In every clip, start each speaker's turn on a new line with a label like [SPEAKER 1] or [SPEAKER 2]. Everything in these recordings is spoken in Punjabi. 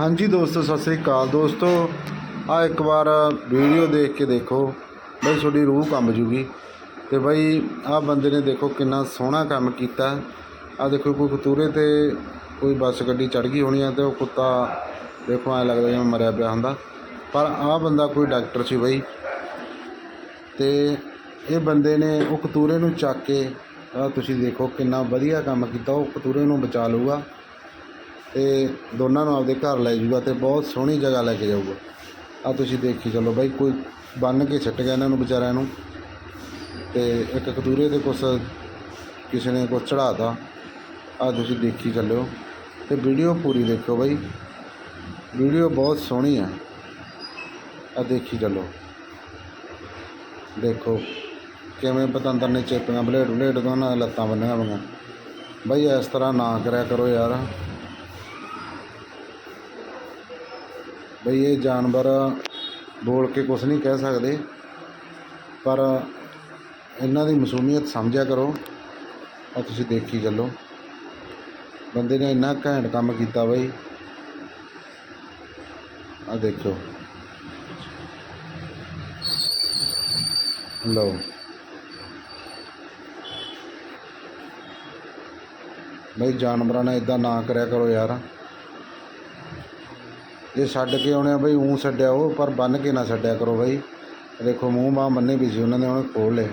[SPEAKER 1] ਹਾਂਜੀ ਦੋਸਤੋ, ਸਤਿ ਸ੍ਰੀ ਅਕਾਲ। ਦੋਸਤੋ ਆ ਇੱਕ ਵਾਰ ਵੀਡੀਓ ਦੇਖ ਕੇ ਦੇਖੋ। ਬਈ ਤੁਹਾਡੀ ਰੂਹ ਕੰਬ ਜੂਗੀ। ਤੇ ਬਈ ਆ ਬੰਦੇ ਨੇ ਦੇਖੋ ਕਿੰਨਾ ਸੋਹਣਾ ਕੰਮ ਕੀਤਾ। ਆ ਦੇਖੋ, ਕੋਈ ਕਤੂਰੇ ਤੇ ਕੋਈ ਬੱਸ ਗੱਡੀ ਚੜ ਗਈ ਹੋਣੀ ਆ ਤੇ ਉਹ ਕੁੱਤਾ ਦੇਖੋ, ਐ ਲੱਗਦਾ ਜਿਵੇਂ ਮਰਿਆ ਪਿਆ ਹੁੰਦਾ। ਪਰ ਆ ਬੰਦਾ ਕੋਈ ਡਾਕਟਰ ਸੀ ਬਈ। ਤੇ ਇਹ ਬੰਦੇ ਨੇ ਉਹ ਕਤੂਰੇ ਨੂੰ ਚੱਕ ਕੇ ਆ ਤੁਸੀਂ ਦੇਖੋ ਕਿੰਨਾ ਵਧੀਆ ਕੰਮ ਕੀਤਾ। ਉਹ ਕਤੂਰੇ ਨੂੰ ਬਚਾ ਲਊਗਾ। ਤੇ ਦੋਨਾਂ ਨੂੰ ਆਪਦੇ ਘਰ ਲੈ ਜਾਊਗਾ ਤੇ ਬਹੁਤ ਸੋਹਣੀ ਜਗ੍ਹਾ ਲੈ ਕੇ ਜਾਊਗਾ। ਆ ਤੁਸੀਂ ਦੇਖੀ, ਚੱਲੋ ਬਾਈ, ਕੋਈ ਬੰਨ ਕੇ ਛੱਟ ਗਿਆ ਇਹਨਾਂ ਨੂੰ ਵਿਚਾਰਿਆਂ ਨੂੰ। ਤੇ ਇੱਕ ਕਤੂਰੇ ਤੇ ਕੁਛ ਕਿਸੇ ਨੇ ਕੁਛ ਚੜਾਤਾ ਆ ਤੁਸੀਂ ਦੇਖੀ ਚੱਲਿਓ। ਤੇ ਵੀਡੀਓ ਪੂਰੀ ਦੇਖਿਓ ਬਾਈ। ਵੀਡੀਓ ਬਹੁਤ ਸੋਹਣੀ ਆ। ਆ ਦੇਖੀ ਚੱਲੋ। ਦੇਖੋ ਕਿਵੇਂ ਪਤੰਦਰ ਨੇ ਚੇਪੀਆਂ ਬਲੇਡ ਬਲੇਡ ਦੋਨਾਂ ਲੱਤਾਂ ਬੰਨੀਆਂ ਹੋਈਆਂ। ਬਾਈ, ਇਸ ਤਰ੍ਹਾਂ ਨਾ ਕਰਿਆ ਕਰੋ ਯਾਰ। ਬਈ ਇਹ ਜਾਨਵਰ ਬੋਲ ਕੇ ਕੁਝ ਨਹੀਂ ਕਹਿ ਸਕਦੇ, ਪਰ ਇਹਨਾਂ ਦੀ ਮਾਸੂਮੀਅਤ ਸਮਝਿਆ ਕਰੋ ਆ ਤੁਸੀਂ ਦੇਖੀ ਚੱਲੋ। ਬੰਦੇ ਨੇ ਇੰਨਾ ਘੈਂਟ ਕੰਮ ਕੀਤਾ ਬਈ। ਆ ਦੇਖੋ ਲਓ। ਬਈ ਜਾਨਵਰਾਂ ਨੇ ਇਦਾਂ ਨਾ ਕਰਿਆ ਕਰੋ ਯਾਰ। ਜੇ ਛੱਡ ਕੇ ਆਉਣੇ ਆ ਬਈ ਊਂ ਛੱਡਿਆ ਉਹ, ਪਰ ਬੰਨ ਕੇ ਨਾ ਛੱਡਿਆ ਕਰੋ ਬਈ। ਦੇਖੋ, ਮੂੰਹ ਬਾਹ ਮੰਨੇ ਵੀ ਸੀ ਉਹਨਾਂ ਨੇ, ਉਹਨੇ ਖੋਲ ਲਏ।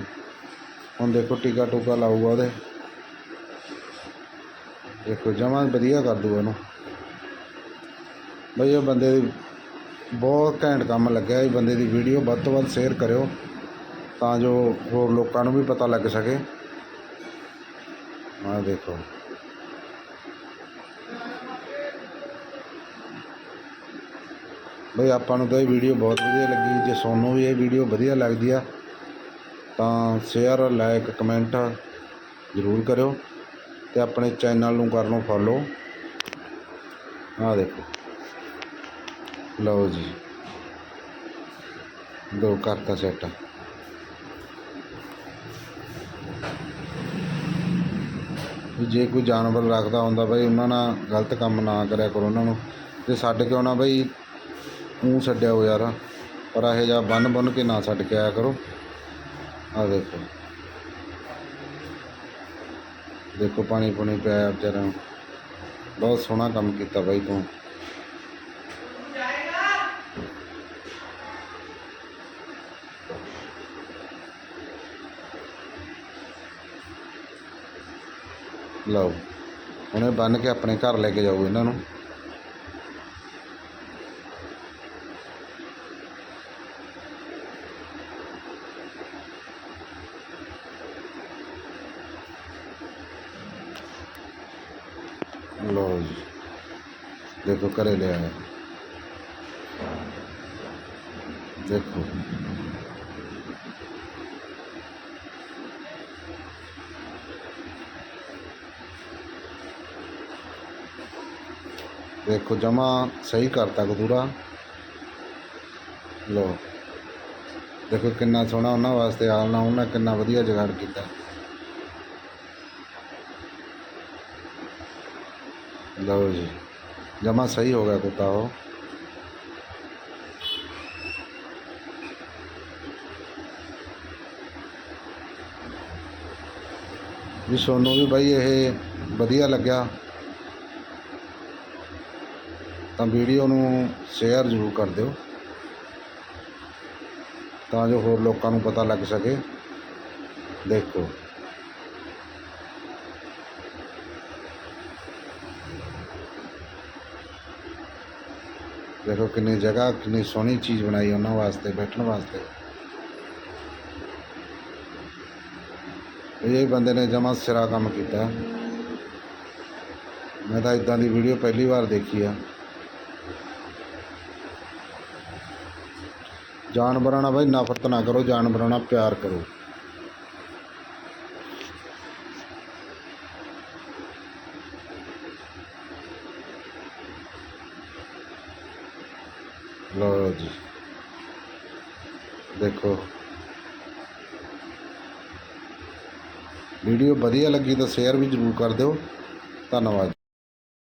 [SPEAKER 1] ਹੁਣ ਦੇਖੋ, ਟੀਕਾ ਟੂਕਾ ਲਾਊਗਾ ਉਹਦੇ। ਦੇਖੋ, ਜਮਾਂ ਵਧੀਆ ਕਰ ਦੂਗਾ ਇਹਨੂੰ ਬਈ ਇਹ ਬੰਦੇ ਦੀ ਬਹੁਤ ਘੈਂਟ ਕੰਮ ਲੱਗਿਆ ਇਹ ਬੰਦੇ ਦੀ ਵੀਡੀਓ, ਵੱਧ ਤੋਂ ਵੱਧ ਸ਼ੇਅਰ ਕਰਿਓ, ਤਾਂ ਜੋ ਹੋਰ ਲੋਕਾਂ ਨੂੰ ਵੀ ਪਤਾ ਲੱਗ ਸਕੇ। ਆਹ ਦੇਖੋ। ਬਈ ਆਪਾਂ ਨੂੰ ਤਾਂ ਇਹ ਵੀਡੀਓ ਬਹੁਤ ਵਧੀਆ ਲੱਗੀ। ਜੇ ਤੁਹਾਨੂੰ ਵੀ ਇਹ ਵੀਡੀਓ ਵਧੀਆ ਲੱਗਦੀ ਆ, ਤਾਂ ਸ਼ੇਅਰ ਲਾਈਕ ਕਮੈਂਟ ਜ਼ਰੂਰ ਕਰਿਓ ਤੇ ਆਪਣੇ ਚੈਨਲ ਨੂੰ ਕਰ ਲਓ ਫੋਲੋ ਆਹ ਦੇਖੋ। ਲਓ ਜੀ। ਦੋ ਕਰਤਾ ਸੈੱਟ ਵੀ ਜੇ ਕੋਈ ਜਾਨਵਰ ਰੱਖਦਾ ਹੁੰਦਾ ਬਈ, ਉਹਨਾਂ ਨਾਲ ਗਲਤ ਕੰਮ ਨਾ ਕਰਿਆ ਕਰੋ ਉਹਨਾਂ ਨੂੰ। ਤੇ ਛੱਡ ਕੇ ਆਉਣਾ ਬਈ ਮੂੰਹ ਛੱਡਿਆ ਹੋ ਯਾਰ। ਪਰ ਇਹ ਜਿਹਾ ਬੰਨ ਬੰਨ ਕੇ ਨਾ ਛੱਡ ਕੇ ਆਇਆ ਕਰੋ। ਆ ਦੇਖੋ। ਦੇਖੋ ਪਾਣੀ ਪੁਣੀ ਪਿਆ ਵਿਚਾਰਿਆਂ ਨੂੰ। ਬਹੁਤ ਸੋਹਣਾ ਕੰਮ ਕੀਤਾ ਬਾਈ ਤੂੰ। ਲਓ। ਉਹਨੇ ਬੰਨ ਕੇ ਆਪਣੇ ਘਰ ਲੈ ਕੇ ਜਾਓ ਇਹਨਾਂ ਨੂੰ। ਲਓ ਜੀ। ਦੇਖੋ ਘਰੇ ਲੈ ਆਇਆ ਦੇਖੋ। ਦੇਖੋ ਜਮਾ ਸਹੀ ਕਰਤਾ ਕਦੂਰਾ ਲਓ। ਦੇਖੋ ਕਿੰਨਾ ਸੋਹਣਾ ਉਹਨਾਂ ਵਾਸਤੇ ਆਲਣਾ ਉਹਨਾਂ ਕਿੰਨਾ ਵਧੀਆ ਜੁਗਾੜ ਕੀਤਾ। ਲਓ ਜੀ। ਜਮਾ ਸਹੀ ਹੋ ਗਿਆ ਕੁੱਤਾ ਉਹ। ਵੀ ਸੋਨੂੰ ਵੀ ਬਾਈ ਇਹ ਵਧੀਆ ਲੱਗਿਆ। ਤਾਂ ਵੀਡੀਓ ਨੂੰ ਸ਼ੇਅਰ ਜ਼ਰੂਰ ਕਰ ਦਿਓ। ਤਾਂ ਜੋ ਹੋਰ ਲੋਕਾਂ ਨੂੰ ਪਤਾ ਲੱਗ ਸਕੇ। ਦੇਖੋ। ਦੇਖੋ ਕਿੰਨੀ ਜਗ੍ਹਾ, ਕਿੰਨੀ ਸੋਹਣੀ ਚੀਜ਼ ਬਣਾਈ ਉਹਨਾਂ ਵਾਸਤੇ, ਬੈਠਣ ਵਾਸਤੇ। ਇਹ ਬੰਦੇ ਨੇ ਜਮਾ ਸਿਰਾ ਕੰਮ ਕੀਤਾ। ਮੈਂ ਤਾਂ ਇਦਾਂ ਦੀ ਵੀਡੀਓ ਪਹਿਲੀ ਵਾਰ ਦੇਖੀ ਆ। ਜਾਨਵਰਾਂ ਨਾਲ ਬਈ ਨਫ਼ਰਤ ਨਾ ਕਰੋ, ਜਾਨਵਰਾਂ ਨਾਲ ਪਿਆਰ ਕਰੋ। ਲਓ ਜੀ। ਦੇਖੋ। ਵੀਡੀਓ ਵਧੀਆ ਲੱਗੀ ਤਾਂ ਸ਼ੇਅਰ ਵੀ ਜ਼ਰੂਰ ਕਰ ਦਿਓ। ਧੰਨਵਾਦ